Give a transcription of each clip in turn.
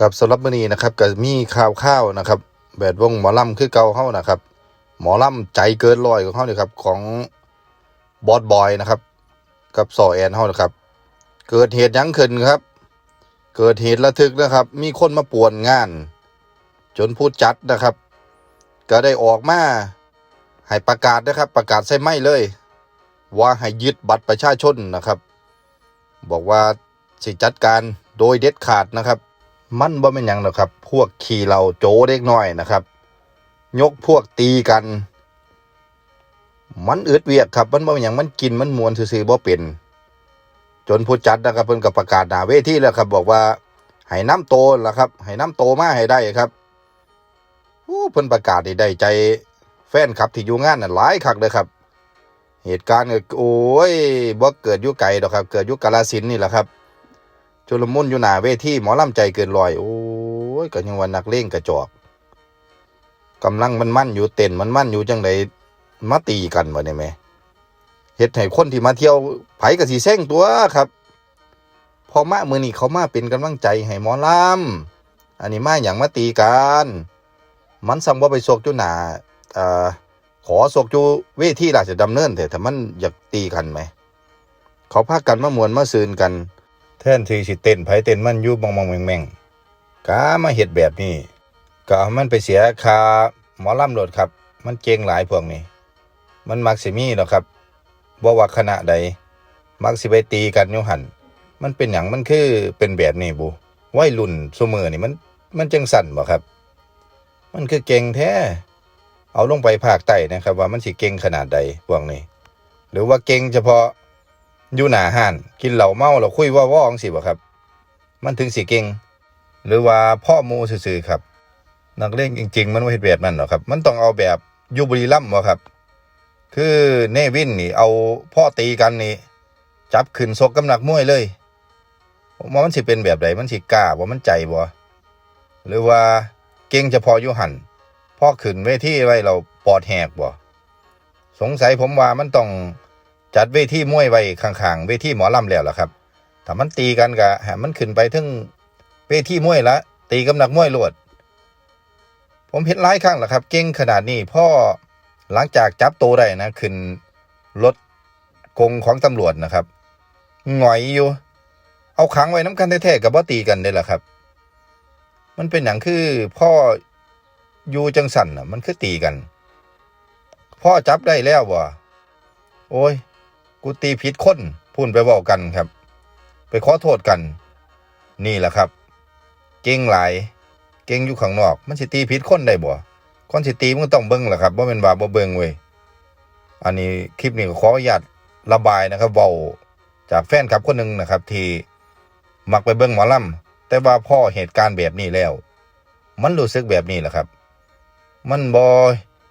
ครับสำหรับมื้อนี้นะครับก็มีข่าวข้าวนะครับ แบดวงหมอลำคือเก่าเฮานะครับ หมอลำใจเกินร้อยของเฮานี่ครับของบอสบอยนะครับ กับซอแอนเฮานะครับ เกิดเหตุยั้งขึ้นครับ เกิดเหตุระทึกนะครับ มีคนมาป่วนงาน จนผู้จัดนะครับ ก็ได้ออกมาให้ประกาศนะครับ ประกาศใส่ไม่เลย ว่าให้ยึดบัตรประชาชนนะครับ บอกว่าสิจัดการโดยเด็ดขาดนะครับ มันบ่เป็นหยังหรอกครับ พวกขี่เราโจเด็กน้อยนะครับ ยกพวกตีกัน มันอึดเวียกครับ มันบ่เป็นหยังมันกินมันมวนซื่อๆบ่เป็น จนผู้จัดนะครับเพิ่นก็ประกาศหน้าเวทีแล้วครับ บอกว่าให้น้ำโตล่ะครับให้น้ำโตมาให้ได้ครับโอ้เพิ่นประกาศได้ใจแฟนคลับที่อยู่งานน่ะหลายคักเลยครับ เหตุการณ์ก็โอ้ยบ่เกิดอยู่ไกลดอกครับ เกิดอยู่กาฬสินนี่แหละครับ ชุลมุนอยู่หน้าเวทีหมอลำใจเกินร้อย โอ้ยก็ยังว่านักเลงกระจอกกำลังมันมั่นอยู่เต้นมันมั่นอยู่จังไดมาตีกันวะเนี่ยแม่เฮ็ดให้คนที่มาเที่ยวไผก็สิแซงตัวครับ พอมามื้อนี้เขามาเป็นกำลังใจให้หมอลำอันนี้มาหยังมาตีกันมันซ้ำว่าไปโศกอยู่หนาอ่อขอโศกอยู่เวทีราชดำเนินแต่มันอยากตีกันไหม เขาพากันมามวนมาซืนกัน แทนที่สิเต้นไผเต้นมันอยู่มองมองแมงแมงกามาเฮ็ดแบบนี้ก็เอามันไปเสียคาหมอลำโหลดครับ มันเก่งหลายพวกนี้ มันมักสิมีหรอครับบ่ว่าคณะใด มักสิไปตีกันอยู่หันมันเป็นหยังมันคือเป็นแบบนี้บุวัยรุ่นซุมือนี่มันมันจังสั่นบ่ครับ มันคือเก่งแท้ เอาลงไปภาคใต้นะครับ ว่ามันสิเก่งขนาดใดพวกนี้ หรือว่าเก่งเฉพาะ อยู่หน้าห้านกินเหล้าเมาแล้วคุยว่าว่องสิบ่ครับ มันถึงสิเก่งหรือว่าพ่อมูซื่อๆครับ นักเลงจริง ๆ มันบ่เฮ็ดแบบนั้นหรอครับ มันต้องเอาแบบยูบุรีรัมย์บ่ครับ คือเนวินนี่ เอาพ่อตีกันนี่ จับขึ้นซกกำนักมวยเลยว่ามันสิเป็นแบบใดมันสิกล้าบ่มันใจบ่หรือว่าเก่งเฉพาะอยู่หันพ่อขึ้นเวทีไว้เราปอดแหกบ่สงสัยผมว่ามันต้อง จัดเวทีมวยไว้ข้างๆเวทีหมอลำแล้วล่ะครับถ้ามันตีกันก็ให้มันขึ้นไปถึงเวทีมวยละ ตีกำนักมวยโลด ผมเห็นหลายครั้งแล้วครับ เก่งขนาดนี้พ่อหลังจากจับตัวได้นะ ขึ้นรถกงของตำรวจนะครับหงอยอยู่ เอาขังไว้น้ำกันแท้ๆกับว่าตีกันได้แหละครับ มันเป็นอย่างคือพ่ออยู่จังสันน่ะ มันคือตีกัน พ่อจับได้แล้วบ่โอ้ย กูตีผิดคนพูนไปบอกกันครับ ไปขอโทษกัน นี่แหละครับ เก่งหลาย เก่งอยู่ข้างนอก มันสิตีผิดคนได้บ่คนสิตีมันต้องเบิ่งแหละครับว่าเป็นว่าบ่เบิ่งเว้ยอันนี้คลิปนี้ขออนุญาตระบายนะครับเว้าจากแฟนคลับคนหนึ่งนะครับ ที่มักไปเบิ่งหมอลำแต่ว่าพ่อเหตุการณ์แบบนี้แล้ว มันรู้สึกแบบนี้แหละครับ มันบ่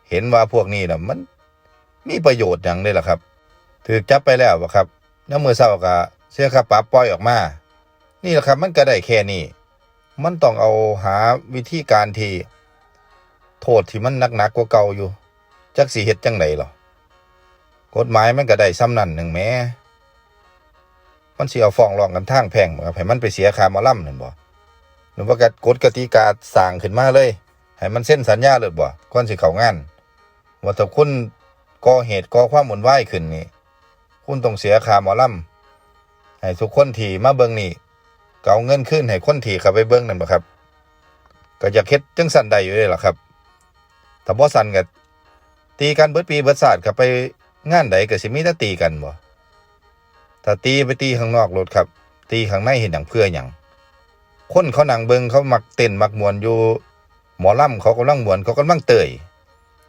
เห็นว่าพวกนี้นะมันมีประโยชน์อย่างเลยล่ะครับ ถือจับไปแล้วบ่ครับน้ำมือเศร้าก็เสียค่าปรับปล่อยออกมา นี่แหละครับมันก็ได้แค่นี้มันต้องเอาหาวิธีการที่โทษที่มันหนักๆกว่าเก่าอยู่ จักสิเฮ็ดจังไดหรอกฎหมายมันก็ได้ซ้ำนั่นหนึ่งแม้มันสิเอาฟ้องร้องกันทางแพ่งครับให้มันไปเสียค่ามอลำนั่นบ่หรือว่ากกฎกติกาสร้างขึ้นมาเลยให้มันเซ็นสัญญาเลยบ่ก่อนสิเข้างานว่าถ้าคุณก่อเหตุก่อความวุ่นวายขึ้นนี่ คุณต้องเสียค่าหมอลำให้ทุกคนที่มาเบิ่งนี่ก็เอาเงินขึ้นให้คนที่เข้าไปเบิ่งนั่นบ่ครับ ก็อยากเฮ็ดจังสั่นได้อยู่เลยล่ะครับถ้าบ่สั่นก็ตีกันเบิดปีเบิดศาสตร์ก็ไปงานใดก็สิมีแต่ตีกันบ่ถ้าตีไปตีข้างนอกรถครับ ตีข้างในเห็นหยังเพื่อหยังคนเขานั่งเบิงเขามักเต้นมักมวนอยู่ หมอลำเขากำลังมวนเขากำลังเตย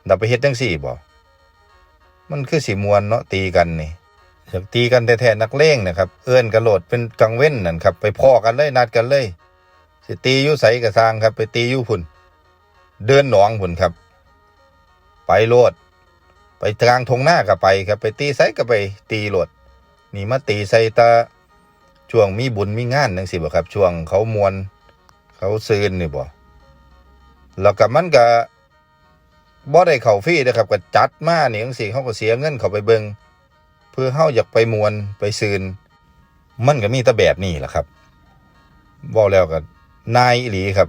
เราไปเฮ็ดจังสี่บ่มันคือสีมวนเนาะตีกันนี่ อยากตีกันแท้ๆนักเลงนะครับ เอื้อนกระโหลดเป็นกังเว้นนั่นครับ ไปพ่อกันเลยนัดกันเลยสิตีอยู่ใสกระซางครับ ไปตีอยู่พุ่น เดินหนองพุ่นครับ ไปโลด ไปกลางทงหน้าก็ไปครับ ไปตีไสก็ไป ตีโลดนี่มาตีใส่ตาช่วงมีบุญมีงานจังซี่บ่ครับ ช่วงเขามวน เขาซื้นนี่บ่แล้วก็มันก็บ่ได้เข้าฟรีนะครับก็จัดมานี่จังซี่เขาก็เสียเงินเขาไปเบิง เพื่อเฮาอยากไปมวนไปซืนมันก็มีแต่แบบนี้แหละครับว่าแล้วก็นายอีหลีครับ